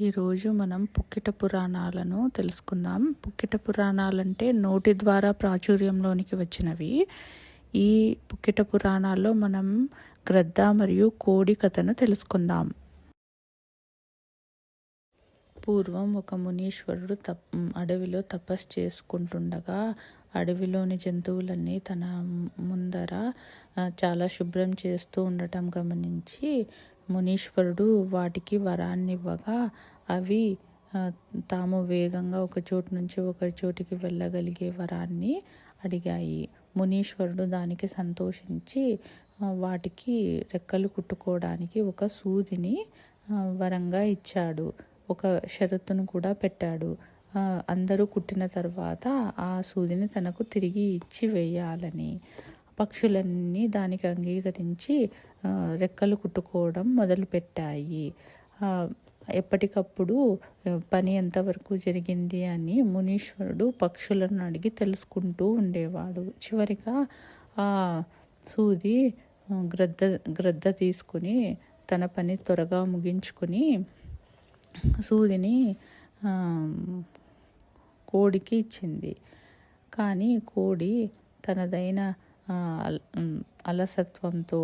ఈరోజు మనం పుక్కిట పురాణాలను తెలుసుకుందాం. పుక్కిట పురాణాలంటే నోటి ద్వారా ప్రాచుర్యంలోనికి వచ్చినవి. ఈ పుక్కిట పురాణాల్లో మనం గ్రద్ద మరియు కోడి కథను తెలుసుకుందాం. పూర్వం ఒక మునీశ్వరుడు తప్ అడవిలో తపస్సు చేసుకుంటుండగా అడవిలోని జంతువులన్నీ తన ముందర చాలా శుభ్రం చేస్తూ ఉండటం గమనించి మునీశ్వరుడు వాటికి వరాన్ని ఇవ్వగా అవి తాము వేగంగా ఒక చోటు నుంచి ఒక చోటికి వెళ్ళగలిగే వరాన్ని అడిగాయి. మునీశ్వరుడు దానికి సంతోషించి వాటికి రెక్కలు కుట్టుకోవడానికి ఒక సూదిని వరంగా ఇచ్చాడు. ఒక షరతును కూడా పెట్టాడు. అందరూ కుట్టిన తర్వాత ఆ సూదిని తనకు తిరిగి ఇచ్చి వేయాలని. పక్షులన్నీ దానికి అంగీకరించి రెక్కలు కుట్టుకోవడం మొదలుపెట్టాయి. ఎప్పటికప్పుడు పని ఎంతవరకు జరిగింది అని మునీశ్వరుడు పక్షులను అడిగి తెలుసుకుంటూ ఉండేవాడు. చివరిగా ఆ సూది గ్రద్ద గ్రద్ద తీసుకుని తన పని త్వరగా ముగించుకుని సూదిని కోడికి ఇచ్చింది. కానీ కోడి తనదైన అలసత్వంతో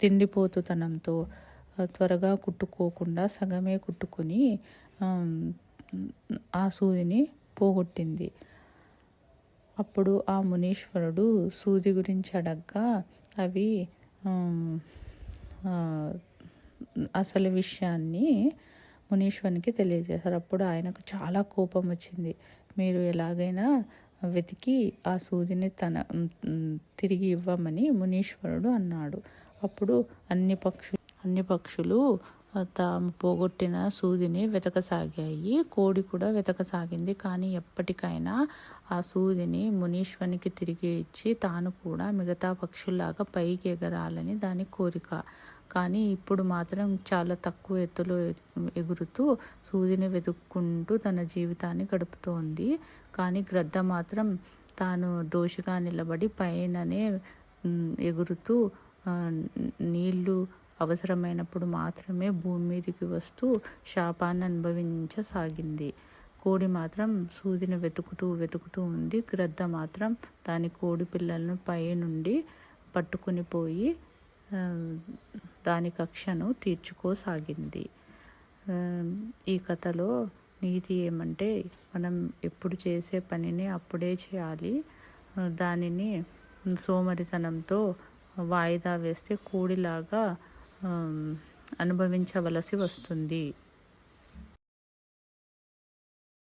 తిండిపోతుతనంతో త్వరగా కుట్టుకోకుండా సగమే కుట్టుకుని ఆ, సూదిని పోగొట్టింది. అప్పుడు ఆ మునీశ్వరుడు సూది గురించి అడగ్గా అవి అసలు విషయాన్ని మునీశ్వరునికి తెలియజేశారు. అప్పుడు ఆయనకు చాలా కోపం వచ్చింది. మీరు ఎలాగైనా వెతికి ఆ సూదిని తన తిరిగి ఇవ్వమని మునీశ్వరుడు అన్నాడు. అప్పుడు అన్ని పక్షు అన్ని పక్షులు తాము పోగొట్టిన సూదిని వెతకసాగాయి. కోడి కూడా వెతకసాగింది. కానీ ఎప్పటికైనా ఆ సూదిని మునీశ్వరునికి తిరిగి ఇచ్చి తాను కూడా మిగతా పక్షుల్లాగా పైకి ఎగరాలని దాని కోరిక. కానీ ఇప్పుడు మాత్రం చాలా తక్కువ ఎత్తులో ఎగురుతూ సూదిని వెతుక్కుంటూ తన జీవితాన్ని గడుపుతోంది. కానీ గ్రద్ద మాత్రం తాను దోషిగా నిలబడి పైననే ఎగురుతూ నీళ్ళు అవసరమైనప్పుడు మాత్రమే భూమి మీదకి వస్తూ శాపాన్ని అనుభవించసాగింది. కోడి మాత్రం సూదిని వెతుకుతూ వెతుకుతూ ఉంది. గ్రద్ద మాత్రం దాని కోడి పిల్లలను పై నుండి పట్టుకుని పోయి దాని కక్షను తీర్చుకోసాగింది. ఈ కథలో నీతి ఏమంటే మనం ఎప్పుడు చేసే పనిని అప్పుడే చేయాలి. దానిని సోమరితనంతో వాయిదా వేస్తే కూడిలాగా అనుభవించవలసి వస్తుంది.